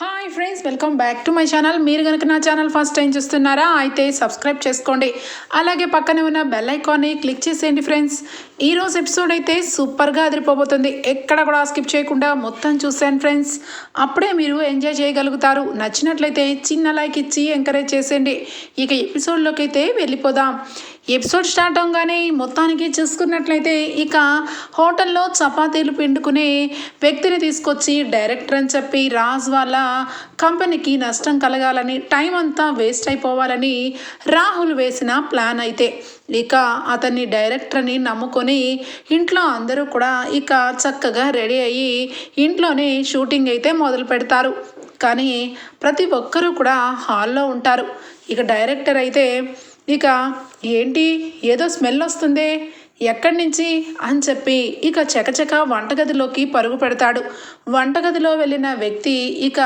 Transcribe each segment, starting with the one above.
他 hi friends welcome back to my channel మీరు కనుక నా ఛానల్ ఫస్ట్ టైం చూస్తున్నారా అయితే సబ్స్క్రైబ్ చేసుకోండి. అలాగే పక్కనే ఉన్న బెల్ ఐకాన్ని క్లిక్ చేసేయండి ఫ్రెండ్స్ ఈరోజు ఎపిసోడ్ అయితే సూపర్గా అదిరిపోబోతుంది. ఎక్కడ కూడా స్కిప్ చేయకుండా మొత్తం చూసాను ఫ్రెండ్స్ అప్పుడే మీరు ఎంజాయ్ చేయగలుగుతారు. నచ్చినట్లయితే చిన్న లైక్ ఇచ్చి ఎంకరేజ్ చేసేయండి. ఇక ఎపిసోడ్లోకి అయితే వెళ్ళిపోదాం. ఎపిసోడ్ స్టార్ట్ అవగానే మొత్తానికి చూసుకున్నట్లయితే ఇక హోటల్లో చపాతీలు పిండుకునే వ్యక్తిని తీసుకొచ్చి డైరెక్టర్ అని చెప్పి రాజ్ వాళ్ళ కంపెనీకి నష్టం కలగాలని టైం అంతా వేస్ట్ అయిపోవాలని రాహుల్ వేసిన ప్లాన్ అయితే. ఇక అతన్ని డైరెక్టర్ని నమ్ముకొని ఇంట్లో అందరూ కూడా ఇక చక్కగా రెడీ అయ్యి ఇంట్లోనే షూటింగ్ అయితే మొదలు పెడతారు. కానీ ప్రతి ఒక్కరూ కూడా హాల్లో ఉంటారు. ఇక డైరెక్టర్ అయితే ఇక ఏంటి? ఏదో స్మెల్ వస్తుందే? ఎక్కడి నుంచి అని చెప్పి ఇక చకచక వంటగదిలోకి పరుగు పెడతాడు. వంటగదిలో వెళ్ళిన వ్యక్తి ఇక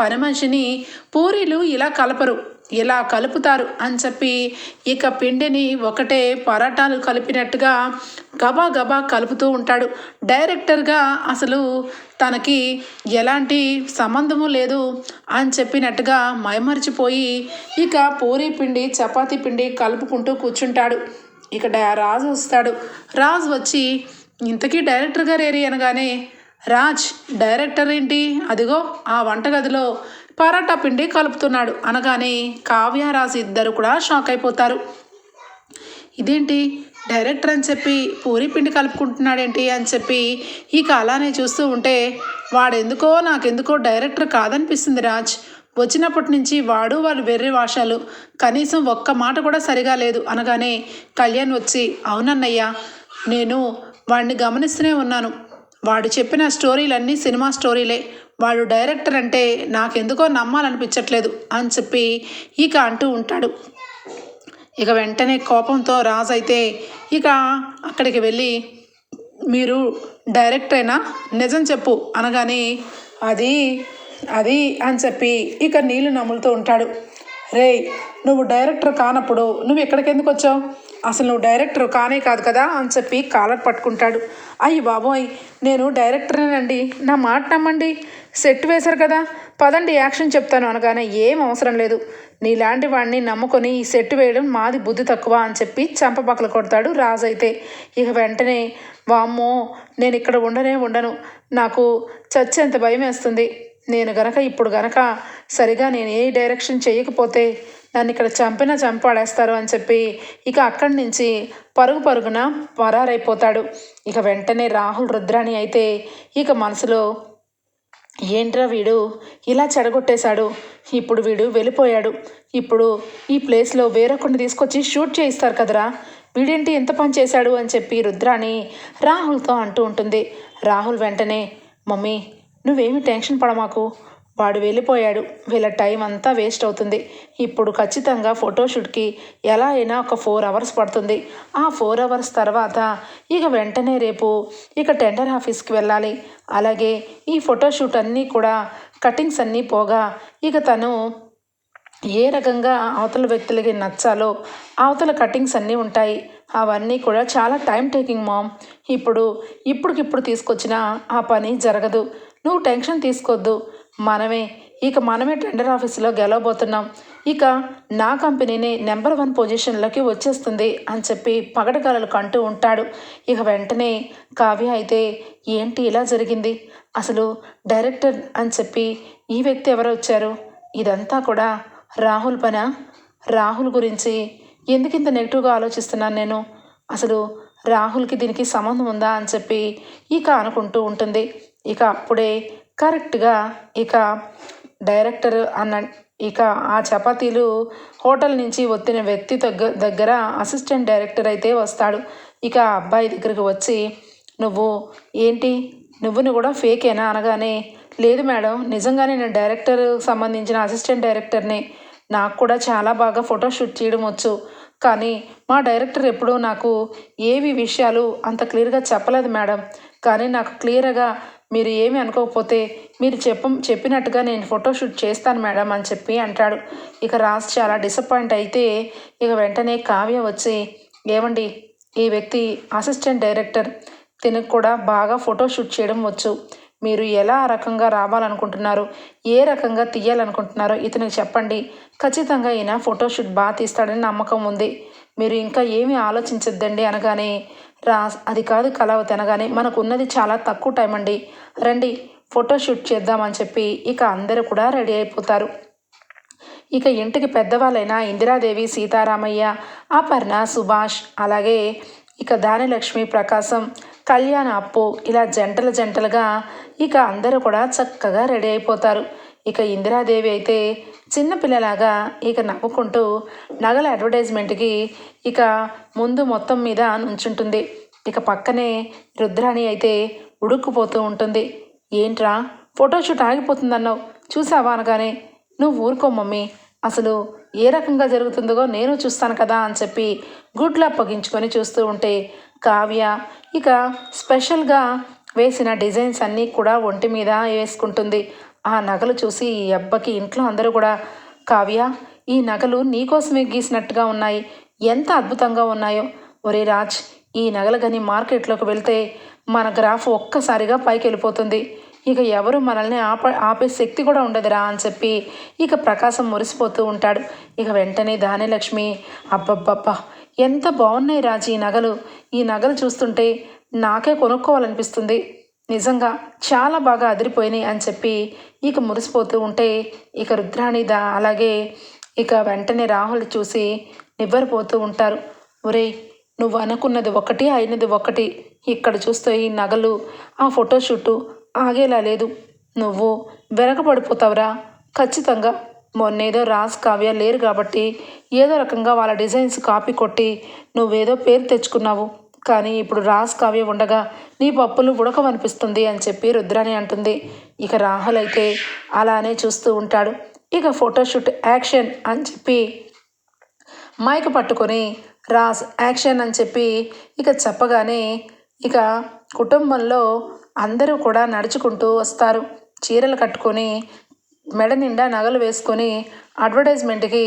పని మనిషిని పూరీలు ఇలా కలపరు ఇలా కలుపుతారు అని చెప్పి ఇక పిండిని ఒకటే పరాటాలు కలిపినట్టుగా గబా గబా కలుపుతూ ఉంటాడు. డైరెక్టర్గా అసలు తనకి ఎలాంటి సంబంధము లేదు అని చెప్పినట్టుగా మైమరిచిపోయి ఇక పూరీ పిండి చపాతీ పిండి కలుపుకుంటూ కూర్చుంటాడు. ఇక రాజు వస్తాడు. రాజు వచ్చి ఇంతకీ డైరెక్టర్ గారు ఏరి అనగానే రాజ్ డైరెక్టర్ ఏంటి? అదిగో ఆ వంటగదిలో పరాటా పిండి కలుపుతున్నాడు. అనగానే కావ్య రాజు ఇద్దరు కూడా షాక్ అయిపోతారు. ఇదేంటి? డైరెక్టర్ అని చెప్పి పూరి పిండి కలుపుకుంటున్నాడేంటి? అని చెప్పి ఇక అలానే చూస్తూ ఉంటే వాడెందుకో నాకెందుకో డైరెక్టర్ కాదనిపిస్తుంది రాజ్. వచ్చినప్పటి నుంచి వాడు వాళ్ళు వెర్రి వాషాలు కనీసం ఒక్క మాట కూడా సరిగా లేదు. అనగానే కళ్యాణ్ వచ్చి అవునన్నయ్యా నేను వాడిని గమనిస్తూనే ఉన్నాను. వాడు చెప్పిన స్టోరీలన్నీ సినిమా స్టోరీలే. వాడు డైరెక్టర్ అంటే నాకెందుకో నమ్మాలనిపించట్లేదు అని చెప్పి ఇక అంటూ ఉంటాడు. ఇక వెంటనే కోపంతో రాజు అయితే ఇక అక్కడికి వెళ్ళి మీరు డైరెక్టరేనా? నిజం చెప్పు అనగానే అది అది అని చెప్పి ఇక నీళ్ళు నములుతూ ఉంటాడు. రే నువ్వు డైరెక్టర్ కానప్పుడు నువ్వు ఎక్కడికి ఎందుకు వచ్చావు? అసలు నువ్వు డైరెక్టర్ కానే కాదు కదా అని చెప్పి కాలర్ పట్టుకుంటాడు. అయ్యి బాబోయ్ నేను డైరెక్టర్నేనండి. నా మాట నమ్మండి. సెట్ వేశారు కదా. పదండి యాక్షన్ చెప్తాను అనగానే ఏం అవసరం లేదు. నీలాంటి వాడిని నమ్ముకొని ఈ సెట్ వేయడం మాది బుద్ధి తక్కువ అని చెప్పి చంపపక్కలు కొడతాడు రాజు అయితే. ఇక వెంటనే వామ్మో నేను ఇక్కడ ఉండనే ఉండను. నాకు చచ్చేంత భయం వేస్తుంది. నేను గనక ఇప్పుడు గనక సరిగా నేను ఏ డైరెక్షన్ చేయకపోతే నన్ను ఇక్కడ చంపినా చంపాడేస్తారు అని చెప్పి ఇక అక్కడి నుంచి పరుగు పరుగున పరారైపోతాడు. ఇక వెంటనే రాహుల్ రుద్రాణి అయితే ఇక మనసులో ఏంట్రా వీడు? ఇలా చెడగొట్టేశాడు. ఇప్పుడు వీడు వెళ్ళిపోయాడు. ఇప్పుడు ఈ ప్లేస్లో వేరొకరిని తీసుకొచ్చి షూట్ చేయిస్తారు కదరా? వీడేంటి ఎంత పని చేశాడు? అని చెప్పి రుద్రాణి రాహుల్తో అంటూ ఉంటుంది. రాహుల్ వెంటనే మమ్మీ నువ్వేమి టెన్షన్ పడమాకు. వాడు వెళ్ళిపోయాడు. వీళ్ళ టైం అంతా వేస్ట్ అవుతుంది. ఇప్పుడు ఖచ్చితంగా ఫోటోషూట్కి ఎలా అయినా ఒక ఫోర్ అవర్స్ పడుతుంది. ఆ ఫోర్ అవర్స్ తర్వాత ఇక వెంటనే రేపు ఇక టెండర్ ఆఫీస్కి వెళ్ళాలి. అలాగే ఈ ఫోటోషూట్ అన్నీ కూడా కటింగ్స్ అన్నీ పోగా ఇక తను ఏ రకంగా అవతల వ్యక్తులకి నచ్చాలో అవతల కటింగ్స్ అన్నీ ఉంటాయి. అవన్నీ కూడా చాలా టైం టేకింగ్ మామ్. ఇప్పుడు ఇప్పటికిప్పుడు తీసుకొచ్చిన ఆ పని జరగదు. నువ్వు టెన్షన్ తీసుకోవద్దు మనమే ఇక మనమే టెండర్ ఆఫీసులో గెలవబోతున్నాం. ఇక నా కంపెనీని నెంబర్ వన్ పొజిషన్లోకి వచ్చేస్తుంది అని చెప్పి పగడగలలు కంటూ ఉంటాడు. ఇక వెంటనే కావ్య అయితే ఏంటి ఇలా జరిగింది? అసలు డైరెక్టర్ అని చెప్పి ఈ వ్యక్తి ఎవరు వచ్చారు. ఇదంతా కూడా రాహుల్ పన? రాహుల్ గురించి ఎందుకు ఇంత నెగిటివ్గా ఆలోచిస్తున్నాను నేను? అసలు రాహుల్కి దీనికి సంబంధం ఉందా అని చెప్పి ఇక అనుకుంటూ ఉంటుంది. ఇక అప్పుడే కరెక్ట్గా ఇక డైరెక్టర్ అన్న ఇక ఆ చపాతీలు హోటల్ నుంచి వచ్చిన వ్యక్తి దగ్గర దగ్గర అసిస్టెంట్ డైరెక్టర్ అయితే వస్తాడు. ఇక ఆ అబ్బాయి దగ్గరికి వచ్చి నువ్వు ఏంటి? నువ్వుని కూడా ఫేకేనా? అనగానే లేదు మేడం నిజంగానే నేను డైరెక్టర్ సంబంధించిన అసిస్టెంట్ డైరెక్టర్ని. నాకు కూడా చాలా బాగా ఫోటోషూట్ చేయడం వచ్చు. కానీ మా డైరెక్టర్ ఎప్పుడూ నాకు ఏవి విషయాలు అంత క్లియర్గా చెప్పలేదు మేడం. కానీ నాకు క్లియర్గా మీరు ఏమి అనుకోకపోతే మీరు చెప్ప చెప్పినట్టుగా నేను ఫోటోషూట్ చేస్తాను మేడం అని చెప్పి అంటాడు. ఇక రాజ్ చాలా డిసప్పాయింట్ అయితే ఇక వెంటనే కావ్య వచ్చి ఏమండి ఈ వ్యక్తి అసిస్టెంట్ డైరెక్టర్ తినకు కూడా బాగా ఫోటోషూట్ చేయడం వచ్చు. మీరు ఎలా రకంగా రావాలనుకుంటున్నారు? ఏ రకంగా తీయాలనుకుంటున్నారో ఇతనికి చెప్పండి. ఖచ్చితంగా ఈయన ఫోటోషూట్ బాగా తీస్తాడని నమ్మకం ఉంది. మీరు ఇంకా ఏమి ఆలోచించద్దండి అనగానే రా అది కాదు కళావతి అనగానే మనకు ఉన్నది చాలా తక్కువ టైం అండి. రండి ఫోటోషూట్ చేద్దామని చెప్పి ఇక అందరూ కూడా రెడీ అయిపోతారు. ఇక ఇంటికి పెద్దవాళ్ళైన ఇందిరాదేవి సీతారామయ్య అపర్ణ సుభాష్ అలాగే ఇక దానిలక్ష్మి ప్రకాశం కళ్యాణ అప్పు ఇలా జంటలు జంటలుగా ఇక అందరూ కూడా చక్కగా రెడీ అయిపోతారు. ఇక ఇందిరాదేవి అయితే చిన్నపిల్లలాగా ఇక నవ్వుకుంటూ నగల అడ్వర్టైజ్మెంట్కి ఇక ముందు మొత్తం మీద నుంచుంటుంది. ఇక పక్కనే రుద్రాణి అయితే ఉడుక్కుపోతూ ఉంటుంది. ఏంట్రా ఫోటోషూట్ ఆగిపోతుందన్నావు. చూసావా అనగానే నువ్వు ఊరుకో మమ్మీ. అసలు ఏ రకంగా జరుగుతుందో నేను చూస్తాను కదా అని చెప్పి గుడ్లు అప్పగించుకొని చూస్తూ ఉంటే కావ్య ఇక స్పెషల్గా వేసిన డిజైన్స్ అన్నీ కూడా ఒంటి మీద వేసుకుంటుంది. ఆ నగలు చూసి ఈ అబ్బకి ఇంట్లో అందరూ కూడా కావ్య ఈ నగలు నీకోసమే గీసినట్టుగా ఉన్నాయి. ఎంత అద్భుతంగా ఉన్నాయో. ఒరే రాజ్ ఈ నగలు కానీ మార్కెట్లోకి వెళ్తే మన గ్రాఫ్ ఒక్కసారిగా పైకి వెళ్ళిపోతుంది ఇక ఎవరు మనల్ని ఆప ఆపే శక్తి కూడా ఉండదురా అని చెప్పి ఇక ప్రకాశం మురిసిపోతూ ఉంటాడు. ఇక వెంటనే దానిలక్ష్మి అబ్బబ్బబ్బా ఎంత బాగున్నాయి రాజు ఈ నగలు. ఈ నగలు చూస్తుంటే నాకే కొనుక్కోవాలనిపిస్తుంది. నిజంగా చాలా బాగా అదిరిపోయినాయి అని చెప్పి ఇక మురిసిపోతూ ఉంటే ఇక రుద్రాణి దా అలాగే ఇక వెంటనే రాహుల్ చూసి నివ్వరిపోతూ ఉంటారు. ఒరేయ్ నువ్వు అనుకున్నది ఒకటి అయినది ఒకటి. ఇక్కడ చూస్తే ఈ నగలు ఆ ఫోటోషూటు ఆగేలా లేదు. నువ్వు వెనకబడిపోతావురా ఖచ్చితంగా. మొన్నేదో రాజ్ కావ్య లేరు కాబట్టి ఏదో రకంగా వాళ్ళ డిజైన్స్ కాపీ కొట్టి నువ్వేదో పేరు తెచ్చుకున్నావు. కానీ ఇప్పుడు రాస్ కావ్య ఉండగా నీ పప్పులు ఉడకమనిపిస్తుంది అని చెప్పి రుద్రాని అంటుంది. ఇక రాహుల్ అయితే అలానే చూస్తూ ఉంటాడు. ఇక ఫోటోషూట్ యాక్షన్ అని చెప్పి మైక్ పట్టుకొని రాస్ యాక్షన్ అని చెప్పి ఇక చెప్పగానే ఇక కుటుంబంలో అందరూ కూడా నడుచుకుంటూ వస్తారు. చీరలు కట్టుకొని మెడ నిండా నగలు వేసుకొని అడ్వర్టైజ్మెంట్కి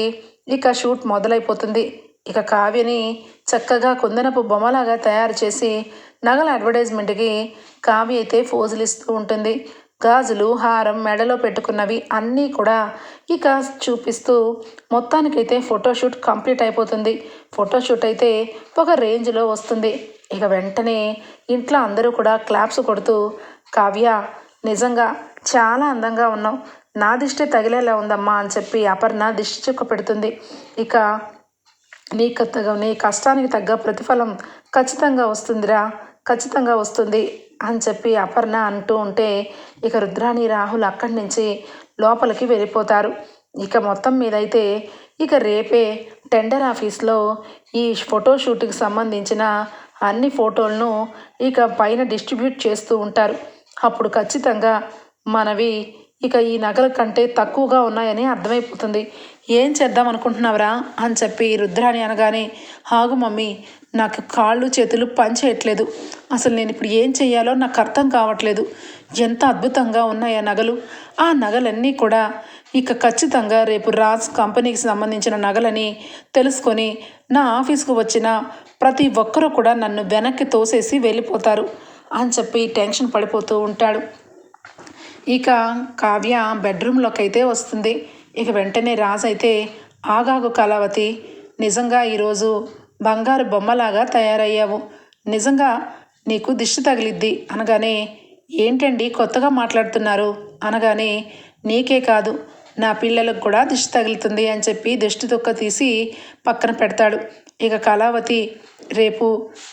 ఇక షూట్ మొదలైపోతుంది. ఇక కావ్యని చక్కగా కుందనపు బొమ్మలాగా తయారు చేసి నగల అడ్వర్టైజ్మెంట్కి కావ్య అయితే ఫోజులు ఇస్తూ ఉంటుంది. గాజులు హారం మెడలో పెట్టుకున్నవి అన్నీ కూడా ఇక చూపిస్తూ మొత్తానికైతే ఫోటోషూట్ కంప్లీట్ అయిపోతుంది. ఫోటోషూట్ అయితే ఒక రేంజ్లో వస్తుంది. ఇక వెంటనే ఇంట్లో అందరూ కూడా క్లాప్స్ కొడుతూ కావ్య నిజంగా చాలా అందంగా ఉన్నావు. నా దిష్టి తగిలేలా ఉందమ్మా అని చెప్పి అపర్ణ దిష్టి చుక్క పెడుతుంది. ఇక నీ కత్తగా నీ కష్టానికి తగ్గ ప్రతిఫలం ఖచ్చితంగా వస్తుందిరా ఖచ్చితంగా వస్తుంది అని చెప్పి అపర్ణ అంటూ ఉంటే ఇక రుద్రాణి రాహుల్ అక్కడి నుంచి లోపలికి వెళ్ళిపోతారు. ఇక మొత్తం మీద అయితే ఇక రేపే టెండర్ ఆఫీస్లో ఈ ఫోటో షూట్కి సంబంధించిన అన్ని ఫోటోలను ఇక పైన డిస్ట్రిబ్యూట్ చేస్తూ ఉంటారు. అప్పుడు ఖచ్చితంగా మనవి ఇక ఈ నగల కంటే తక్కువగా ఉన్నాయని అర్థమైపోతుంది. ఏం చేద్దాం అనుకుంటున్నావురా? అని చెప్పి రుద్రాని అనగానే హాగు మమ్మీ నాకు కాళ్ళు చేతులు పనిచేయట్లేదు. అసలు నేను ఇప్పుడు ఏం చేయాలో నాకు అర్థం కావట్లేదు. ఎంత అద్భుతంగా ఉన్నాయి ఆ నగలు. ఆ నగలన్నీ కూడా ఇక ఖచ్చితంగా రేపు రాజ్ కంపెనీకి సంబంధించిన నగలని తెలుసుకొని నా ఆఫీస్కు వచ్చిన ప్రతి ఒక్కరూ కూడా నన్ను వెనక్కి తోసేసి వెళ్ళిపోతారు అని చెప్పి టెన్షన్ పడిపోతూ ఉంటాడు. ఇక కావ్య బెడ్రూమ్లోకి అయితే వస్తుంది. ఇక వెంటనే రాజైతే ఆగాగు కళావతి నిజంగా ఈరోజు బంగారు బొమ్మలాగా తయారయ్యావు. నిజంగా నీకు దిష్టి తగిలిద్ది అనగానే ఏంటండి కొత్తగా మాట్లాడుతున్నారు? అనగానే నీకే కాదు నా పిల్లలకు కూడా దిష్టి తగులుతుంది అని చెప్పి దిష్టి తొక్క తీసి పక్కన పెడతాడు. ఇక కళావతి రేపు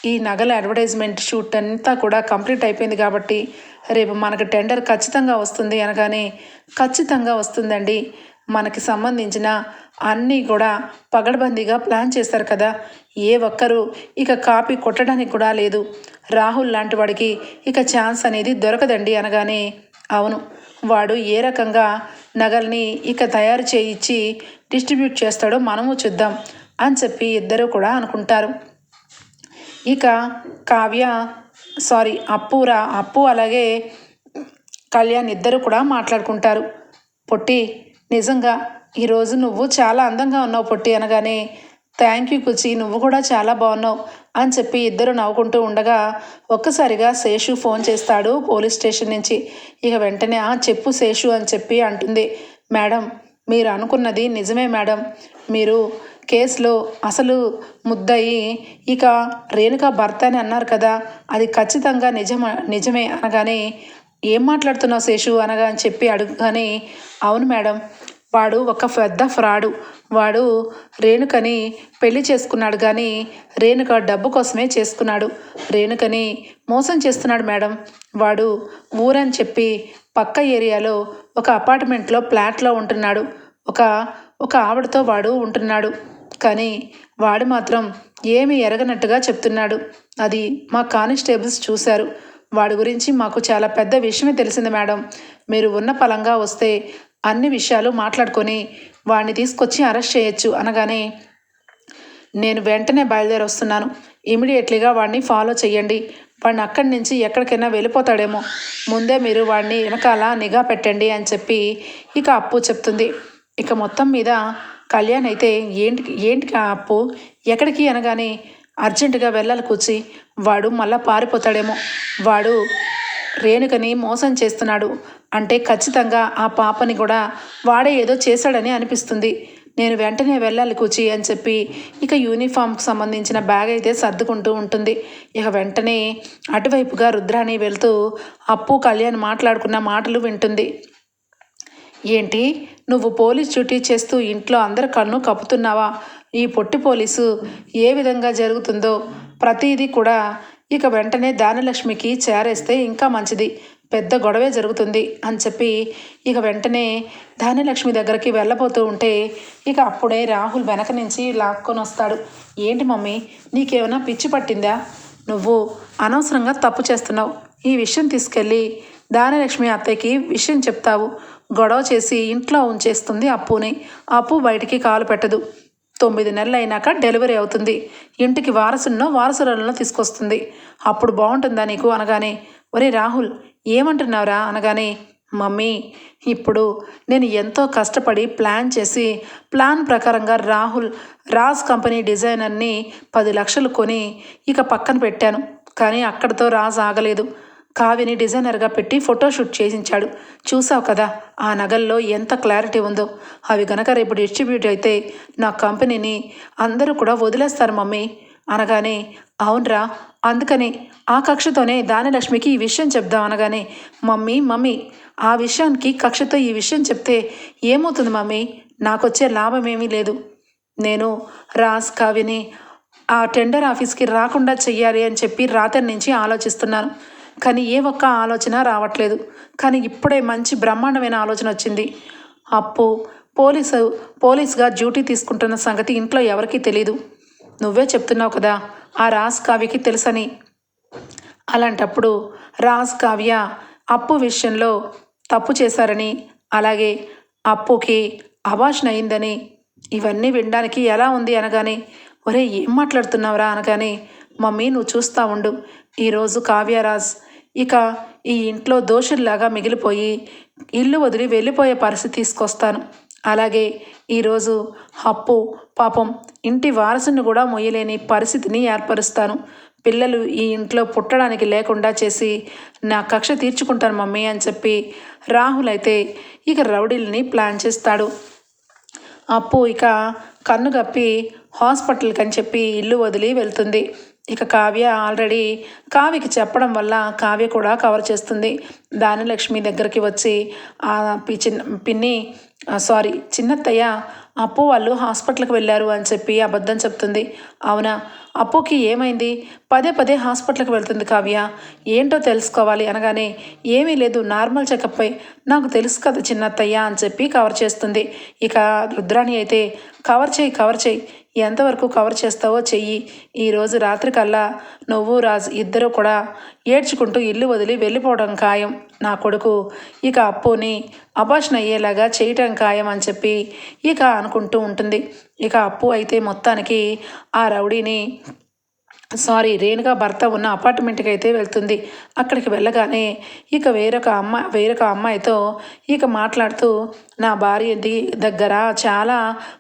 ఈ నగల అడ్వర్టైజ్మెంట్ షూట్ అంతా కూడా కంప్లీట్ అయిపోయింది కాబట్టి రేపు మనకు టెండర్ ఖచ్చితంగా వస్తుంది అనగానే ఖచ్చితంగా వస్తుందండి. మనకి సంబంధించిన అన్నీ కూడా పగడబందీగా ప్లాన్ చేస్తారు కదా. ఏ ఒక్కరూ ఇక కాపీ కొట్టడానికి కూడా లేదు. రాహుల్ లాంటి వాడికి ఇక ఛాన్స్ అనేది దొరకదండి అనగానే. అవును వాడు ఏ రకంగా నగల్ని ఇక తయారు చేయించి డిస్ట్రిబ్యూట్ చేస్తాడో మనము చూద్దాం అని చెప్పి ఇద్దరూ కూడా అనుకుంటారు. ఇక కావ్య సారీ అప్పురా అప్పు అలాగే కళ్యాణ్ ఇద్దరు కూడా మాట్లాడుకుంటారు. పొట్టి నిజంగా ఈరోజు నువ్వు చాలా అందంగా ఉన్నావు పొట్టి అనగానే థ్యాంక్ యూ కుచి నువ్వు కూడా చాలా బాగున్నావు అని చెప్పి ఇద్దరు నవ్వుకుంటూ ఉండగా ఒక్కసారిగా శేషు ఫోన్ చేస్తాడు పోలీస్ స్టేషన్ నుంచి. ఇక వెంటనే "ఆ, చెప్పు శేషు అని చెప్పి అంటుంది. మేడం మీరు అనుకున్నది నిజమే మేడం. మీరు కేసులో అసలు ముద్దయి ఇక రేణుక భర్త అని అన్నారు కదా అది ఖచ్చితంగా నిజమ నిజమే అనగానే ఏం మాట్లాడుతున్నావు శేషు? అనగా అని చెప్పి అడుగుగానే అవును మేడం వాడు ఒక పెద్ద ఫ్రాడు. వాడు రేణుకని పెళ్ళి చేసుకున్నాడు కానీ రేణుక డబ్బు కోసమే చేసుకున్నాడు. రేణుకని మోసం చేస్తున్నాడు మేడం. వాడు ఊరని చెప్పి పక్క ఏరియాలో ఒక అపార్ట్మెంట్లో ఫ్లాట్లో ఉంటున్నాడు. ఒక ఒక ఆవిడతో వాడు ఉంటున్నాడు. కానీ వాడు మాత్రం ఏమి ఎరగనట్టుగా చెప్తున్నాడు. అది మా కానిస్టేబుల్స్ చూశారు. వాడి గురించి మాకు చాలా పెద్ద విషయమే తెలిసింది మేడం. మీరు ఉన్న పలంగా వస్తే అన్ని విషయాలు మాట్లాడుకొని వాడిని తీసుకొచ్చి అరెస్ట్ చేయొచ్చు అనగానే నేను వెంటనే బయలుదేరి వస్తున్నాను ఇమీడియట్లీగా వాడిని ఫాలో చేయండి వాడిని అక్కడి నుంచి ఎక్కడికైనా వెళ్ళిపోతాడేమో. ముందే మీరు వాడిని వెనకాల నిఘా పెట్టండి అని చెప్పి ఇక అప్పు చెప్తుంది. ఇక మొత్తం మీద కళ్యాణ్ అయితే ఏంటి ఏంటి ఆ అప్పు? ఎక్కడికి అనగానే అర్జెంటుగా వెళ్ళాలి కూర్చి వాడు మళ్ళా పారిపోతాడేమో. వాడు రేణుకని మోసం చేస్తున్నాడు. అంటే ఖచ్చితంగా ఆ పాపని కూడా వాడే ఏదో చేశాడని అనిపిస్తుంది. నేను వెంటనే వెళ్ళాలి కూచి అని చెప్పి ఇక యూనిఫామ్కి సంబంధించిన బ్యాగ్ అయితే సర్దుకుంటూ ఉంటుంది. ఇక వెంటనే అటువైపుగా రుద్రాణి వెళ్తూ అప్పు కళ్యాణ్ మాట్లాడుకున్న మాటలు వింటుంది. ఏంటి? నువ్వు పోలీస్ డ్యూటీ చేస్తూ ఇంట్లో అందరి కన్ను కప్పుతున్నావా? ఈ పొట్టి పోలీసు ఏ విధంగా జరుగుతుందో ప్రతిదీ కూడా ఇక వెంటనే దానలక్ష్మికి చేరేస్తే ఇంకా మంచిది. పెద్ద గొడవే జరుగుతుంది అని చెప్పి ఇక వెంటనే ధాన్యలక్ష్మి దగ్గరికి వెళ్ళబోతూ ఉంటే ఇక అప్పుడే రాహుల్ వెనక నుంచి లాక్కొని వస్తాడు. ఏంటి మమ్మీ నీకేమైనా పిచ్చి పట్టిందా? నువ్వు అనవసరంగా తప్పు చేస్తున్నావు. ఈ విషయం తీసుకెళ్ళి దానలక్ష్మి అత్తయ్యకి విషయం చెప్తావు. గొడవ చేసి ఇంట్లో ఉంచేస్తుంది అప్పుని. అప్పు బయటికి కాలు పెట్టదు. తొమ్మిది నెలలు అయినాక డెలివరీ అవుతుంది. ఇంటికి వారసున్నో వారసులలో తీసుకొస్తుంది. అప్పుడు బాగుంటుందా నీకు? అనగానే ఒరే రాహుల్ ఏమంటున్నావురా అనగానే మమ్మీ ఇప్పుడు నేను ఎంతో కష్టపడి ప్లాన్ చేసి ప్లాన్ ప్రకారంగా రాహుల్ రాజ్ కంపెనీ డిజైనర్ని పది లక్షలు కొని ఇక పక్కన పెట్టాను. కానీ అక్కడితో రాజ్ ఆగలేదు. కావిని డిజైనర్గా పెట్టి ఫోటోషూట్ చేసించాడు చూసావు కదా ఆ నగల్లో ఎంత క్లారిటీ ఉందో. అవి గనక రేపు డిస్ట్రిబ్యూట్ అయితే నా కంపెనీని అందరూ కూడా వదిలేస్తారు మమ్మీ. అనగానే అవునరా అందుకని ఆ కక్షతోనే దానిలక్ష్మికి ఈ విషయం చెప్దాం అనగానే మమ్మీ మమ్మీ ఆ విషయానికి కక్షతో ఈ విషయం చెప్తే ఏమవుతుంది మమ్మీ? నాకొచ్చే లాభం ఏమీ లేదు. నేను రాజ్ కవిని ఆ టెండర్ ఆఫీస్కి రాకుండా చెయ్యాలి అని చెప్పి రాత్రి నుంచి ఆలోచిస్తున్నాను. కానీ ఏ ఒక్క ఆలోచన రావట్లేదు. కానీ ఇప్పుడే మంచి బ్రహ్మాండమైన ఆలోచన వచ్చింది. అప్పు పోలీసు పోలీస్గా డ్యూటీ తీసుకుంటున్న సంగతి ఇంట్లో ఎవరికీ తెలీదు. నువ్వే చెప్తున్నావు కదా ఆ రాజ్ కావ్యకి తెలుసని. అలాంటప్పుడు రాజ్ కావ్య అప్పు విషయంలో తప్పు చేశారని అలాగే అప్పుకి అభాషణ అయిందని. ఇవన్నీ వినడానికి ఎలా ఉంది అనగానే ఒరే ఏం మాట్లాడుతున్నావురా? అనగానే మమ్మీ నువ్వు చూస్తా ఉండు. ఈరోజు కావ్యరాజ్ ఇక ఈ ఇంట్లో దోషుల్లాగా మిగిలిపోయి ఇల్లు వదిలి వెళ్ళిపోయే పరిస్థితి తీసుకొస్తాను. అలాగే ఈరోజు అప్పు పాపం ఇంటి వారసుని కూడా మొయ్యలేని పరిస్థితిని ఏర్పరుస్తాను. పిల్లలు ఈ ఇంట్లో పుట్టడానికి లేకుండా చేసి నా కక్ష తీర్చుకుంటాను మమ్మీ అని చెప్పి రాహుల్ అయితే ఇక రౌడీల్ని ప్లాన్ చేస్తాడు. అప్పు ఇక కన్ను కప్పి హాస్పిటల్కి అని చెప్పి ఇల్లు వదిలి వెళ్తుంది. ఇక కావ్య ఆల్రెడీ కావ్యకి చెప్పడం వల్ల కావ్య కూడా కవర్ చేస్తుంది. దానిలక్ష్మి దగ్గరికి వచ్చి ఆ పి- చిన్న పిన్ని సారీ చిన్నత్తయ్య అప్పు వాళ్ళు హాస్పిటల్కి వెళ్ళారు అని చెప్పి అబద్ధం చెప్తుంది. అవునా? అప్పుకి ఏమైంది? పదే పదే హాస్పిటల్కి వెళ్తుంది కావ్య. ఏంటో తెలుసుకోవాలి అనగానే ఏమీ లేదు నార్మల్ చెకప్ నాకు తెలుసు కదా చిన్నత్తయ్య అని చెప్పి కవర్ చేస్తుంది. ఇక రుద్రాణి అయితే కవర్ చేయి కవర్ చేయి. ఎంతవరకు కవర్ చేస్తావో చెయ్యి. ఈరోజు రాత్రికల్లా నువ్వు రాజు ఇద్దరు కూడా ఏడ్చుకుంటూ ఇల్లు వదిలి వెళ్ళిపోవడం ఖాయం. నా కొడుకు ఇక అప్పుని అభాషణ అయ్యేలాగా చేయటం ఖాయం అని చెప్పి ఇక అనుకుంటూ ఉంటుంది. ఇక అప్పు అయితే మొత్తానికి ఆ రౌడీని సారీ రేణుగా భర్త ఉన్న అపార్ట్మెంట్కి అయితే వెళ్తుంది. అక్కడికి వెళ్ళగానే ఇక వేరొక అమ్మ వేరొక అమ్మాయితో ఇక మాట్లాడుతూ నా భార్య దగ్గర చాలా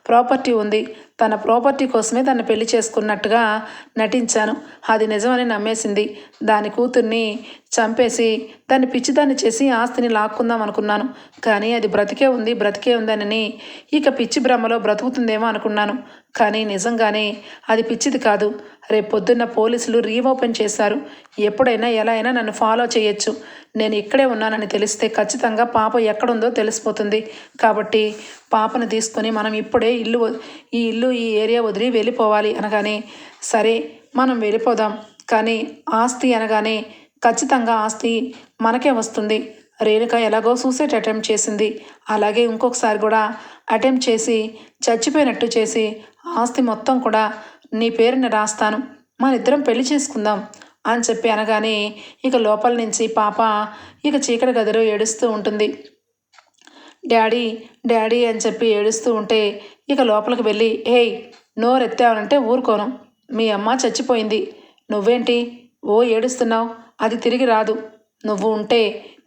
ప్రాపర్టీ ఉంది. తన ప్రాపర్టీ కోసమే తను పెళ్ళి చేసుకున్నట్టుగా నటించాను. అది నిజమని నమ్మేసింది. దాని కూతుర్ని చంపేసి దాన్ని పిచ్చిదాన్ని చేసి ఆస్తిని లాక్కుందాం అనుకున్నాను. కానీ అది బ్రతికే ఉంది బ్రతికే ఉందనని ఇక పిచ్చి భ్రమలో బ్రతుకుతుందేమో అనుకున్నాను. కానీ నిజంగానే అది పిచ్చిది కాదు. రేపు పొద్దున్న పోలీసులు రీఓపెన్ చేశారు. ఎప్పుడైనా ఎలా అయినా నన్ను ఫాలో చేయొచ్చు. నేను ఇక్కడే ఉన్నానని తెలిస్తే ఖచ్చితంగా పాప ఎక్కడుందో తెలిసిపోతుంది. కాబట్టి పాపను తీసుకొని మనం ఇప్పుడే ఇల్లు ఈ ఇల్లు ఈ ఏరియా వదిలి వెళ్ళిపోవాలి అనగానే సరే మనం వెళ్ళిపోదాం. కానీ ఆస్తి అనగానే ఖచ్చితంగా ఆస్తి మనకే వస్తుంది. రేణుక ఎలాగో సూసైడ్ అటెంప్ట్ చేసింది. అలాగే ఇంకొకసారి కూడా అటెంప్ట్ చేసి చచ్చిపోయినట్టు చేసి ఆస్తి మొత్తం కూడా నీ పేరుని రాస్తాను. మన ఇద్దరం పెళ్ళి చేసుకుందాం. అని చెప్పి అనగానే ఇక లోపల నుంచి పాప ఇక చీకటి గదిలో ఏడుస్తూ ఉంటుంది. డాడీ డాడీ అని చెప్పి ఏడుస్తూ ఉంటే ఇక లోపలికి వెళ్ళి ఏయ్ నోరెత్తావనంటే ఊరుకోను. మీ అమ్మ చచ్చిపోయింది. నువ్వేంటి? ఓ ఏడుస్తున్నావు. అది తిరిగి రాదు. నువ్వు ఉంటే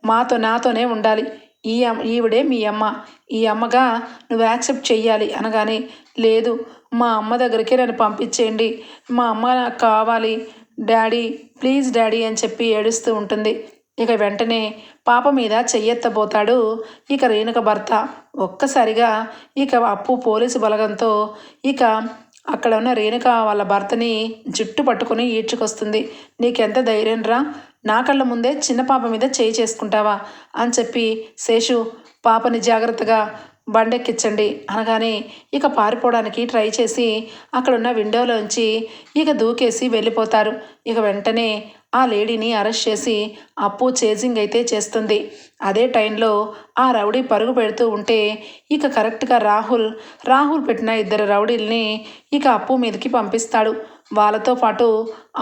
మాతో నాతోనే ఉండాలి. ఈ ఈవిడే మీ అమ్మ. ఈ అమ్మగా నువ్వు యాక్సెప్ట్ చెయ్యాలి. అనగానే లేదు మా అమ్మ దగ్గరికి నన్ను పంపించేయండి. మా అమ్మ నాకు కావాలి. డాడీ ప్లీజ్ డాడీ అని చెప్పి ఏడుస్తూ ఉంటుంది. ఇక వెంటనే పాప మీద చెయ్యెత్తబోతాడు ఇక రేణుక భర్త. ఒక్కసారిగా ఇక అప్పు పోలీసు బలగంతో ఇక అక్కడ ఉన్న రేణుక వాళ్ళ భర్తని జుట్టు పట్టుకొని ఈడ్చుకొస్తుంది. నీకెంత ధైర్యం రా? నా కళ్ళ ముందే చిన్న పాప మీద చేయి చేసుకుంటావా? అని చెప్పి శేషు పాపని జాగ్రత్తగా బండెక్కించండి అనగానే ఇక పారిపోవడానికి ట్రై చేసి అక్కడున్న విండోలోంచి ఇక దూకేసి వెళ్ళిపోతారు. ఇక వెంటనే ఆ లేడీని అరెస్ట్ చేసి అప్పు చేజింగ్ అయితే చేస్తుంది. అదే టైంలో ఆ రౌడీ పరుగు పెడుతూ ఉంటే ఇక కరెక్ట్గా రాహుల్ రాహుల్ పెట్టిన ఇద్దరు రౌడీల్ని ఇక అప్పు మీదకి పంపిస్తాడు. వాళ్ళతో పాటు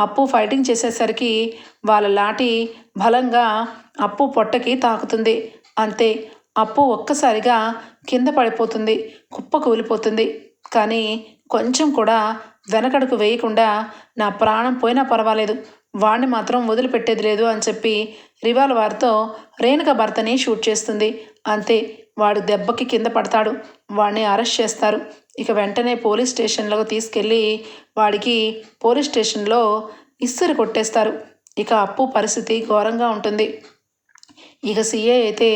అప్పు ఫైటింగ్ చేసేసరికి వాళ్ళ లాఠీ బలంగా అప్పు పొట్టకి తాకుతుంది. అంతే. అప్పు ఒక్కసారిగా కింద పడిపోతుంది కుప్ప కూలిపోతుంది. కానీ కొంచెం కూడా వెనకడుకు వేయకుండా నా ప్రాణం పోయినా పర్వాలేదు. వాణ్ణి మాత్రం వదిలిపెట్టేది లేదు అని చెప్పి రివాల్వార్తో రేణుక భర్తని షూట్ చేస్తుంది. అంతే వాడు దెబ్బకి కింద పడతాడు. వాడిని అరెస్ట్ చేస్తారు. ఇక వెంటనే పోలీస్ స్టేషన్లోకి తీసుకెళ్ళి వాడికి పోలీస్ స్టేషన్లో ఇస్తరి కొట్టేస్తారు. ఇక అప్పు పరిస్థితి ఘోరంగా ఉంటుంది. ఇక సీఏ అయితే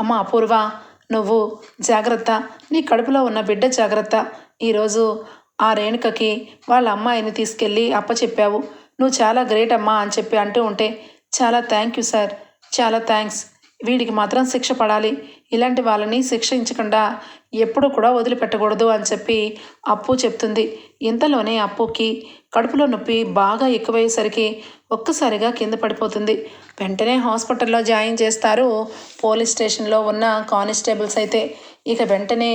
అమ్మ అపూర్వ నువ్వు జాగ్రత్త. నీ కడుపులో ఉన్న బిడ్డ జాగ్రత్త. ఈరోజు ఆ రేణుకకి వాళ్ళ అమ్మాయిని తీసుకెళ్ళి అప్పచెప్పావు. నువ్వు చాలా గ్రేట్ అమ్మా అని చెప్పి అంటూ ఉంటే చాలా థ్యాంక్ యూ సార్. చాలా థ్యాంక్స్. వీడికి మాత్రం శిక్ష పడాలి. ఇలాంటి వాళ్ళని శిక్షించకుండా ఎప్పుడు కూడా వదిలిపెట్టకూడదు అని చెప్పి అప్పు చెప్తుంది. ఇంతలోనే అప్పుకి కడుపులో నొప్పి బాగా ఎక్కువయ్యేసరికి ఒక్కసారిగా కింద పడిపోతుంది. వెంటనే హాస్పిటల్లో జాయిన్ చేస్తారు. పోలీస్ స్టేషన్లో ఉన్న కానిస్టేబుల్స్ అయితే. ఇక వెంటనే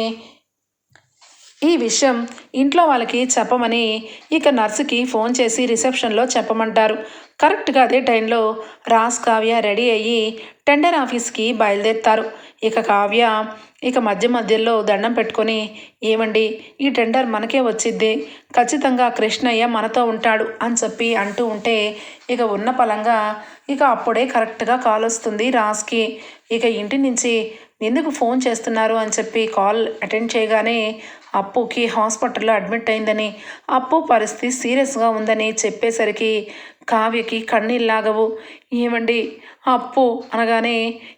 ఈ విషయం ఇంట్లో వాళ్ళకి చెప్పమని ఇక నర్సుకి ఫోన్ చేసి రిసెప్షన్లో చెప్పమంటారు. కరెక్ట్గా అదే టైంలో రాస్ కావ్య రెడీ అయ్యి టెండర్ ఆఫీస్కి బయలుదేరుతారు. ఇక కావ్య ఇక మధ్య మధ్యలో దండం పెట్టుకొని ఏమండి ఈ టెండర్ మనకే వచ్చిద్ది. ఖచ్చితంగా కృష్ణయ్య మనతో ఉంటాడు అని చెప్పి అంటూ ఉంటే ఇక ఉన్న పలంగా ఇక అప్పుడే కరెక్ట్గా కాల్ వస్తుంది రాస్కి ఇక ఇంటి నుంచి ఎందుకు ఫోన్ చేస్తున్నారు అని చెప్పి కాల్ అటెండ్ చేయగానే అప్పుకి హాస్పిటల్లో అడ్మిట్ అయిందని అప్పు పరిస్థితి సీరియస్గా ఉందని చెప్పేసరికి కావ్యకి కన్నీళ్ళాగవు ఏమండి? అప్పు అనగానే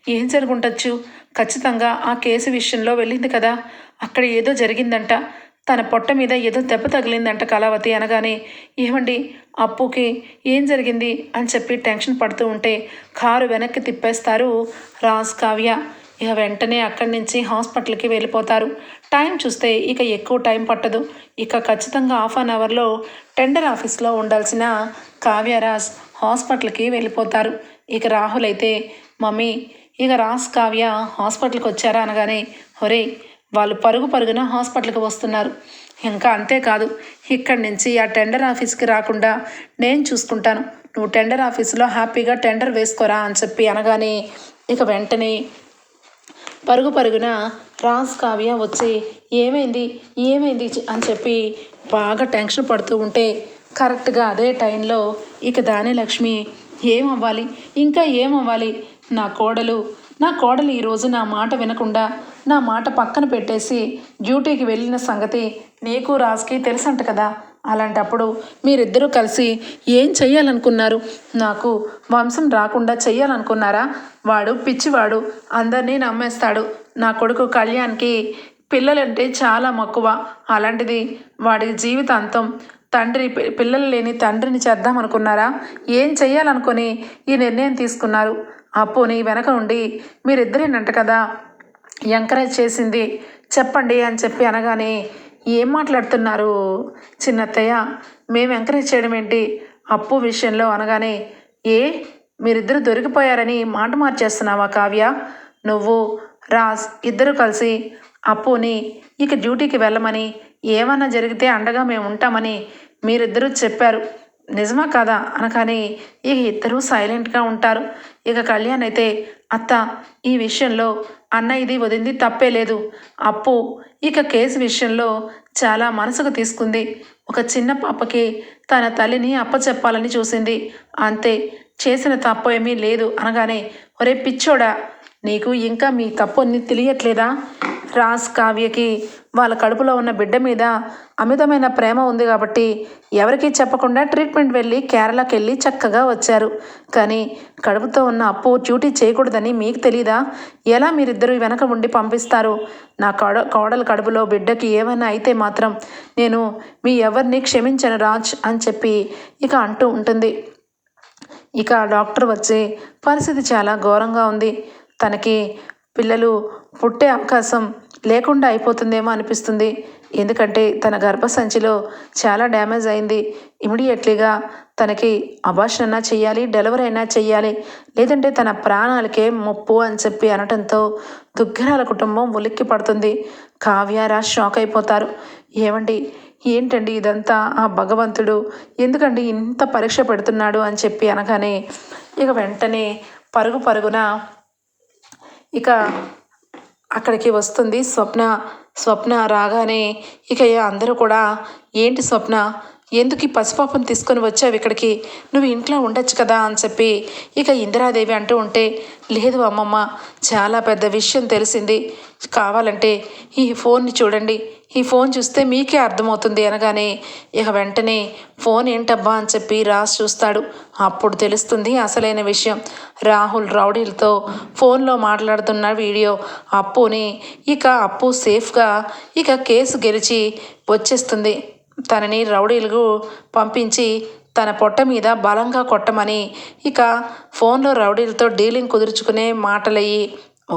ఏం జరుగుండొచ్చు? ఖచ్చితంగా ఆ కేసు విషయంలో వెళ్ళింది కదా? అక్కడ ఏదో జరిగిందంట. తన పొట్ట మీద ఏదో దెబ్బ తగిలిందంట కళావతి అనగానే ఏమండి? అప్పుకి ఏం జరిగింది? అని చెప్పి టెన్షన్ పడుతూ ఉంటే కారు వెనక్కి తిప్పేస్తారు రాజ్ కావ్య. ఇక వెంటనే అక్కడి నుంచి హాస్పిటల్కి వెళ్ళిపోతారు. టైం చూస్తే ఇక ఎక్కువ టైం పట్టదు. ఇక ఖచ్చితంగా హాఫ్ అన్ అవర్లో టెండర్ ఆఫీస్లో ఉండాల్సిన కావ్యరాజ్ హాస్పిటల్కి వెళ్ళిపోతారు. ఇక రాహుల్ అయితే మమ్మీ ఇక రాజ్ కావ్య హాస్పిటల్కి వచ్చారా? అనగానే ఒరే వాళ్ళు పరుగు పరుగున హాస్పిటల్కి వస్తున్నారు. ఇంకా అంతేకాదు ఇక్కడి నుంచి ఆ టెండర్ ఆఫీస్కి రాకుండా నేను చూసుకుంటాను. నువ్వు టెండర్ ఆఫీసులో హ్యాపీగా టెండర్ వేసుకోరా? అని చెప్పి అనగానే ఇక వెంటనే పరుగు పరుగున రాజ్ కావ్య వచ్చి ఏమైంది? ఏమైంది? అని చెప్పి బాగా టెన్షన్ పడుతూ ఉంటే కరెక్ట్గా అదే టైంలో ఇక దాని లక్ష్మి ఏమవ్వాలి ఇంకా ఏమవ్వాలి నా కోడలు నా కోడలు ఈరోజు నా మాట వినకుండా నా మాట పక్కన పెట్టేసి డ్యూటీకి వెళ్ళిన సంగతి నీకు రాజ్కి తెలుసంట కదా? అలాంటప్పుడు మీరిద్దరూ కలిసి ఏం చెయ్యాలనుకున్నారు? నాకు వంశం రాకుండా చెయ్యాలనుకున్నారా? వాడు పిచ్చివాడు అందరినీ నమ్మేస్తాడు. నా కొడుకు కళ్యాణ్కి పిల్లలంటే చాలా మక్కువ. అలాంటిది వాడి జీవితాంతం తండ్రి పిల్లలు లేని తండ్రిని చేద్దాం అనుకున్నారా ఏం చెయ్యాలనుకుని ఈ నిర్ణయం తీసుకున్నారు? అప్పుని వెనక ఉండి మీరిద్దరేనంట కదా ఎంకరేజ్ చేసింది. చెప్పండి అని చెప్పి అనగానే ఏం మాట్లాడుతున్నారు చిన్నత్తయ్య? మేము ఎంకరేజ్ చేయడం ఏంటి? అప్పు విషయంలో అనగానే ఏ? మీరిద్దరు దొరికిపోయారని మాట మార్చేస్తున్నావా కావ్య? నువ్వు రాజ్ ఇద్దరు కలిసి అప్పుని ఇక డ్యూటీకి వెళ్ళమని ఏమన్నా జరిగితే అండగా మేము ఉంటామని మీరిద్దరూ చెప్పారు. నిజమా కాదా? అనగానే ఇక ఇద్దరూ సైలెంట్గా ఉంటారు. ఇక కళ్యాణ్ అయితే అత్త ఈ విషయంలో అన్న ఇది వదింది తప్పే లేదు. అప్పు ఇక కేసు విషయంలో చాలా మనసుకు తీసుకుంది. ఒక చిన్న పాపకి తన తల్లిని అప్పచెప్పాలని చూసింది. అంతే చేసిన తప్పు ఏమీ లేదు అనగానే ఒరే పిచ్చోడా నీకు ఇంకా మీ తప్పు అన్ని తెలియట్లేదా? రాజ్ కావ్యకి వాళ్ళ కడుపులో ఉన్న బిడ్డ మీద అమితమైన ప్రేమ ఉంది కాబట్టి ఎవరికీ చెప్పకుండా ట్రీట్మెంట్ వెళ్ళి కేరళకి వెళ్ళి చక్కగా వచ్చారు. కానీ కడుపుతో ఉన్న అప్పు డ్యూటీ చేయకూడదని మీకు తెలీదా? ఎలా మీరిద్దరూ వెనక ఉండి పంపిస్తారు? నా కోడ కోడల కడుపులో బిడ్డకి ఏమైనా అయితే మాత్రం నేను మీ ఎవరిని క్షమించను రాజ్ అని చెప్పి ఇక అంటూ ఉంటుంది. ఇక డాక్టర్ వచ్చి పరిస్థితి చాలా ఘోరంగా ఉంది. తనకి పిల్లలు పుట్టే అవకాశం లేకుండా అయిపోతుందేమో అనిపిస్తుంది. ఎందుకంటే తన గర్భసంచిలో చాలా డ్యామేజ్ అయింది. ఇమీడియట్లీగా తనకి అబార్షన్ అయినా చెయ్యాలి డెలివరీ అయినా చెయ్యాలి. లేదంటే తన ప్రాణాలకే ముప్పు అని చెప్పి అనటంతో దుగ్గరాల కుటుంబం ఉలిక్కి పడుతుంది. కావ్యారా షాక్ అయిపోతారు. ఏమండి ఏంటండి ఇదంతా? ఆ భగవంతుడు ఎందుకండి ఇంత పరీక్ష పెడుతున్నాడు అని చెప్పి అనగానే ఇక వెంటనే పరుగు పరుగున ఇక అక్కడికి వస్తుంది. స్వప్న స్వప్న రాగానే ఇక అందరూ కూడా ఏంటి స్వప్న? ఎందుకు ఈ పసిపాపం తీసుకొని వచ్చావు ఇక్కడికి? నువ్వు ఇంట్లో ఉండొచ్చు కదా అని చెప్పి ఇక ఇందిరాదేవి అంటూ ఉంటే లేదు అమ్మమ్మ చాలా పెద్ద విషయం తెలిసింది. కావాలంటే ఈ ఫోన్ని చూడండి. ఈ ఫోన్ చూస్తే మీకే అర్థమవుతుంది అనగానే ఇక వెంటనే ఫోన్ ఏంటబ్బా అని చెప్పి రాజ్ చూస్తాడు. అప్పుడు తెలుస్తుంది అసలైన విషయం. రాహుల్ రౌడీలతో ఫోన్లో మాట్లాడుతున్న వీడియో అప్పుని ఇక అప్పు సేఫ్గా ఇక కేసు గెలిచి వచ్చేస్తుంది. తనని రౌడీలకు పంపించి తన పొట్ట మీద బలంగా కొట్టమని ఇక ఫోన్లో రౌడీలతో డీలింగ్ కుదుర్చుకునే మాటలయ్యి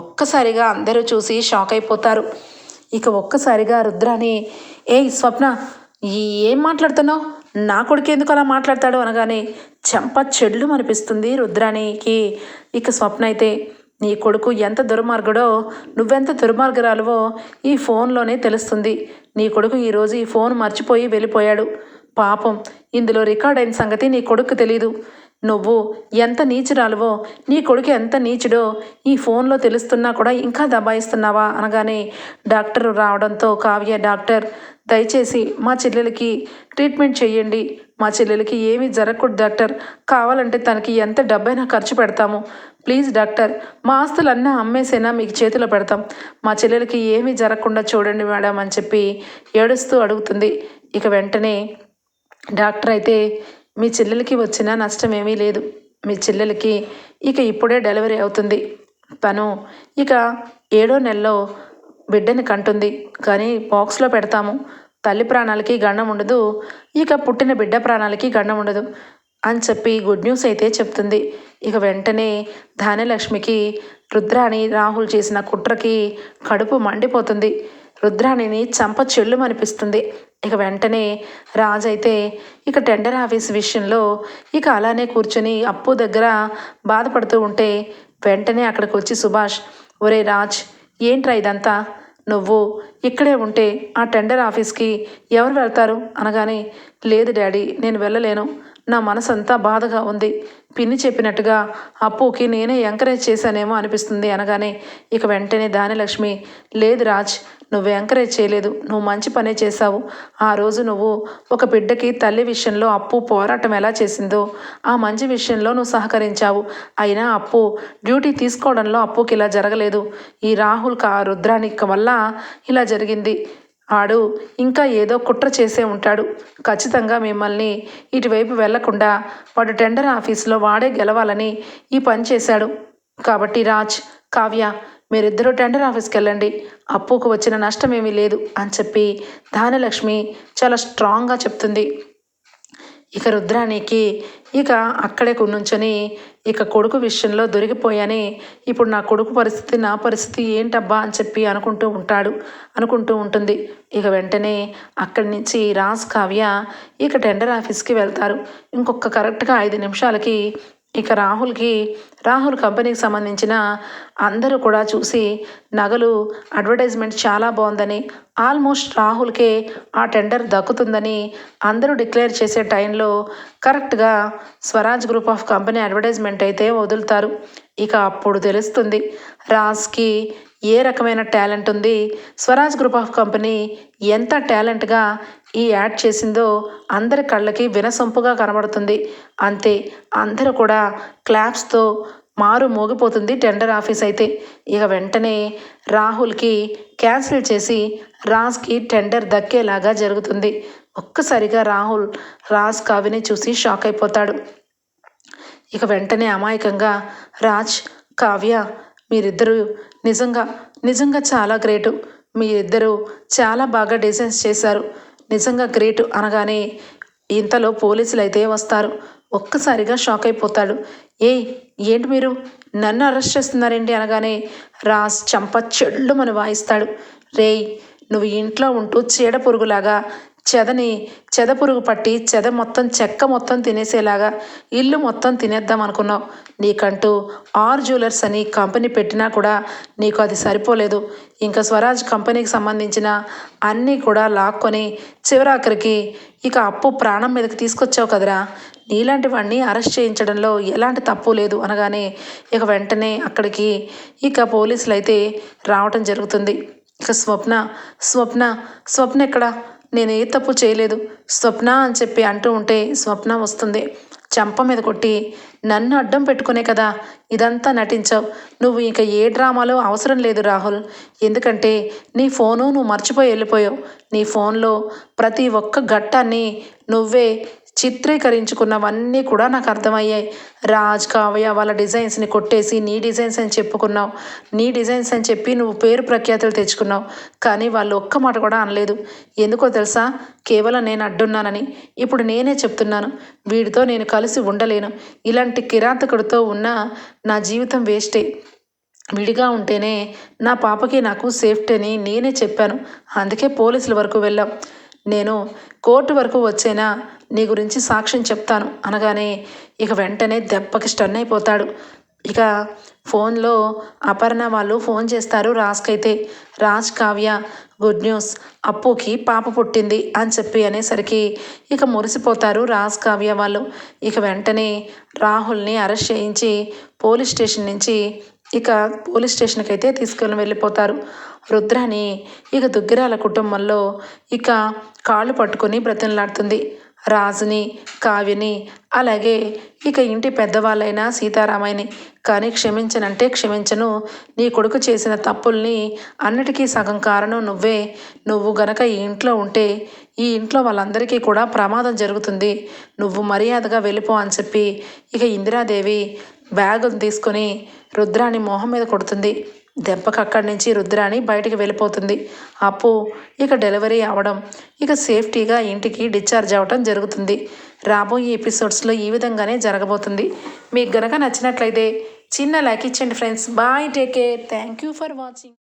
ఒక్కసారిగా అందరూ చూసి షాక్ అయిపోతారు. ఇక ఒక్కసారిగా రుద్రాని ఏయ్ స్వప్న ఈ ఏం మాట్లాడుతున్నావు? నా కొడుకు ఎందుకు అలా మాట్లాడతాడు? అనగానే చెంప చెడ్లు అనిపిస్తుంది రుద్రానికి. ఇక స్వప్న అయితే నీ కొడుకు ఎంత దుర్మార్గుడో నువ్వెంత దుర్మార్గురాలువో ఈ ఫోన్లోనే తెలుస్తుంది. నీ కొడుకు ఈరోజు ఈ ఫోన్ మర్చిపోయి వెళ్ళిపోయాడు. పాపం ఇందులో రికార్డ్ అయిన సంగతి నీ కొడుకు తెలీదు. నువ్వు ఎంత నీచురాలువో నీ కొడుకు ఎంత నీచుడో ఈ ఫోన్లో తెలుస్తున్నా కూడా ఇంకా దబాయిస్తున్నావా అనగానే డాక్టర్ రావడంతో కావ్య డాక్టర్ దయచేసి మా చెల్లెలకి ట్రీట్మెంట్ చేయండి మా చెల్లెలకి ఏమీ జరగకూడదు డాక్టర్. కావాలంటే తనకి ఎంత డబ్బైనా ఖర్చు పెడతాము. ప్లీజ్ డాక్టర్ మా ఆస్తులన్నా అమ్మేసైనా మీకు చేతిలో పెడతాం. మా చెల్లెలకి ఏమీ జరగకుండా చూడండి మేడం అని చెప్పి ఏడుస్తూ అడుగుతుంది. ఇక వెంటనే డాక్టర్ అయితే మీ చెల్లెలకి వచ్చిన నష్టం ఏమీ లేదు. మీ చెల్లెలకి ఇక ఇప్పుడే డెలివరీ అవుతుంది. తను ఇక ఏడో నెలలో బిడ్డని కంటుంది. కానీ బాక్స్లో పెడతాము. తల్లి ప్రాణాలకి గండం ఉండదు. ఇక పుట్టిన బిడ్డ ప్రాణాలకి గండం ఉండదు అని చెప్పి గుడ్ న్యూస్ అయితే చెప్తుంది. ఇక వెంటనే ధాన్యలక్ష్మికి రుద్రాని రాహుల్ చేసిన కుట్రకి కడుపు మండిపోతుంది. రుద్రాణిని చంప చెల్లు అనిపిస్తుంది ఇక వెంటనే రాజైతే అయితే ఇక టెండర్ ఆఫీస్ విషయంలో ఇక అలానే కూర్చొని అప్పు దగ్గర బాధపడుతూ ఉంటే వెంటనే అక్కడికి వచ్చి సుభాష్ ఒరే రాజ్ ఏంట్రా ఇదంతా? నువ్వు ఇక్కడే ఉంటే ఆ టెండర్ ఆఫీస్కి ఎవరు వెళ్తారు? అనగానే లేదు డాడీ నేను వెళ్ళలేను. నా మనసంతా బాధగా ఉంది. పిన్ని చెప్పినట్టుగా అప్పుకి నేనే ఎంకరేజ్ చేశానేమో అనిపిస్తుంది అనగానే ఇక వెంటనే దానిలక్ష్మి లేదు రాజ్ నువ్వు ఎంకరేజ్ చేయలేదు నువ్వు మంచి పనే చేశావు. ఆ రోజు నువ్వు ఒక బిడ్డకి తల్లి విషయంలో అప్పు పోరాటం ఎలా చేసిందో ఆ మంచి విషయంలో నువ్వు సహకరించావు. అయినా అప్పు డ్యూటీ తీసుకోవడంలో అప్పుకి ఇలా జరగలేదు. ఈ రాహుల్ కా రుద్రానిక్క వల్ల ఇలా జరిగింది. ఆడు ఇంకా ఏదో కుట్ర చేసే ఉంటాడు. ఖచ్చితంగా మిమ్మల్ని ఇటువైపు వెళ్ళకుండా వాడు టెండర్ ఆఫీసులో వాడే గెలవాలని ఈ పని చేశాడు. కాబట్టి రాజ్ కావ్య మీరిద్దరూ టెండర్ ఆఫీస్కి వెళ్ళండి అప్పుకు వచ్చిన నష్టమేమీ లేదు అని చెప్పి ధానలక్ష్మి చాలా స్ట్రాంగ్గా చెప్తుంది. ఇక రుద్రానికి ఇక అక్కడే నుంచొని ఇక కొడుకు విషయంలో దొరికిపోయాని ఇప్పుడు నా కొడుకు పరిస్థితి నా పరిస్థితి ఏంటబ్బా అని చెప్పి అనుకుంటూ ఉంటాడు అనుకుంటూ ఉంటుంది. ఇక వెంటనే అక్కడి నుంచి రాజ్ కావ్య ఇక టెండర్ ఆఫీస్కి వెళ్తారు. ఇంకొక కరెక్ట్గా ఐదు నిమిషాలకి ఇక రాహుల్కి రాహుల్ కంపెనీకి సంబంధించిన అందరూ కూడా చూసి నగలు అడ్వర్టైజ్మెంట్ చాలా బాగుందని ఆల్మోస్ట్ రాహుల్కే ఆ టెండర్ దక్కుతుందని అందరూ డిక్లేర్ చేసే టైంలో కరెక్ట్గా Swaraj group of company advertisement అయితే వదులుతారు. ఇక అప్పుడు తెలుస్తుంది రాజ్కి ఏ రకమైన టాలెంట్ ఉంది స్వరాజ్ గ్రూప్ ఆఫ్ కంపెనీ ఎంత టాలెంట్గా ఈ యాడ్ చేసిందో అందరి కళ్ళకి వినసొంపుగా కనబడుతుంది. అంతే అందరూ కూడా క్లాప్స్తో మారు మోగిపోతుంది టెండర్ ఆఫీస్ అయితే. ఇక వెంటనే రాహుల్కి క్యాన్సిల్ చేసి రాజ్కి టెండర్ దక్కేలాగా జరుగుతుంది. ఒక్కసారిగా రాహుల్ రాజ్ కావ్యని చూసి షాక్ అయిపోతాడు. ఇక వెంటనే అమాయకంగా రాజ్ కావ్య మీరిద్దరూ నిజంగా నిజంగా చాలా గ్రేటు. మీరిద్దరూ చాలా బాగా డిజైన్స్ చేశారు. నిజంగా గ్రేట్ అనగానే ఇంతలో పోలీసులు అయితే వస్తారు. ఒక్కసారిగా షాక్ అయిపోతాడు ఏయ్ ఏంటి మీరు? నన్ను అరెస్ట్ చేస్తున్నారేంటి అనగానే రాజ్ చంప చెల్లుమని వాయిస్తాడు రేయ్ నువ్వు ఇంట్లో ఉంటూ చీడ పురుగులాగా చెదని చెద పురుగు పట్టి చెద మొత్తం చెక్క మొత్తం తినేసేలాగా ఇల్లు మొత్తం తినేద్దాం అనుకున్నావు. నీకంటూ ఆర్ జ్యువెలర్స్ అని కంపెనీ పెట్టినా కూడా నీకు అది సరిపోలేదు. ఇంకా స్వరాజ్ కంపెనీకి సంబంధించిన అన్నీ కూడా లాక్కొని చివరాఖరికి ఇక అప్పు ప్రాణం మీదకి తీసుకొచ్చావు కదరా. నీలాంటి వాడిని అరెస్ట్ చేయించడంలో ఎలాంటి తప్పు లేదు అనగానే ఇక వెంటనే అక్కడికి ఇక పోలీసులు అయితే రావటం జరుగుతుంది. ఇక స్వప్న స్వప్న స్వప్న ఎక్కడా? నేను ఏ తప్పు చేయలేదు. స్వప్న అని చెప్పి అంటూ ఉంటే స్వప్న వస్తుంది. చంప మీద కొట్టి నన్ను అడ్డం పెట్టుకునే కదా ఇదంతా నటించావు. నువ్వు ఇంకా ఏ డ్రామాలో అవసరం లేదు రాహుల్. ఎందుకంటే నీ ఫోను నువ్వు మర్చిపోయి వెళ్ళిపోయావు. నీ ఫోన్లో ప్రతి ఒక్క ఘట్టాన్ని నువ్వే చిత్రీకరించుకున్నవన్నీ కూడా నాకు అర్థమయ్యాయి. రాజ్ కావ్య వాళ్ళ డిజైన్స్ని కొట్టేసి నీ డిజైన్స్ అని చెప్పుకున్నావు. నీ డిజైన్స్ అని చెప్పి నువ్వు పేరు ప్రఖ్యాతులు తెచ్చుకున్నావు. కానీ వాళ్ళు ఒక్క మాట కూడా అనలేదు. ఎందుకో తెలుసా? కేవలం నేను అడ్డున్నానని. ఇప్పుడు నేనే చెప్తున్నాను. వీడితో నేను కలిసి ఉండలేను. ఇలాంటి కిరాతకుడితో ఉన్న నా జీవితం వేస్టే. విడిగా ఉంటేనే నా పాపకి నాకు సేఫ్టీ అని నేనే చెప్పాను. అందుకే పోలీసుల వరకు వెళ్ళాం. నేను కోర్టు వరకు వచ్చేనా? నీ గురించి సాక్ష్యం చెప్తాను. అనగానే ఇక వెంటనే దెబ్బకి స్టన్ అయిపోతాడు. ఇక ఫోన్లో అపర్ణ వాళ్ళు ఫోన్ చేస్తారు రాజ్కైతే. రాజ్ కావ్య గుడ్ న్యూస్ అప్పుకి పాప పుట్టింది అని చెప్పి అనేసరికి ఇక మురిసిపోతారు రాజ్ కావ్య వాళ్ళు. ఇక వెంటనే రాహుల్ని అరెస్ట్ చేయించి పోలీస్ స్టేషన్ నుంచి ఇక పోలీస్ స్టేషన్కి అయితే తీసుకెళ్ళి వెళ్ళిపోతారు. రుద్రాని ఇక దుగ్గిరాల కుటుంబంలో ఇక కాళ్ళు పట్టుకొని బ్రతినలాడుతుంది రాజుని కావ్యని అలాగే ఇక ఇంటి పెద్దవాళ్ళైన సీతారామయ్యని. కానీ క్షమించనంటే క్షమించను. నీ కొడుకు చేసిన తప్పుల్ని అన్నిటికీ సగం కారణం నువ్వే. నువ్వు గనక ఈ ఇంట్లో ఉంటే ఈ ఇంట్లో వాళ్ళందరికీ కూడా ప్రమాదం జరుగుతుంది. నువ్వు మర్యాదగా వెళ్ళిపో అని చెప్పి ఇక ఇందిరాదేవి బ్యాగును తీసుకొని రుద్రాని మొహం మీద కొడుతుంది. దెబ్బకు అక్కడి నుంచి రుద్రాణి బయటికి వెళ్ళిపోతుంది. అప్పు ఇక డెలివరీ అవ్వడం ఇక సేఫ్టీగా ఇంటికి డిశ్చార్జ్ అవ్వడం జరుగుతుంది. రాబోయే ఎపిసోడ్స్లో ఈ విధంగానే జరగబోతుంది. మీకు గనక నచ్చినట్లయితే చిన్న like ఇచ్చండి friends. Bye take care. Thank you for watching.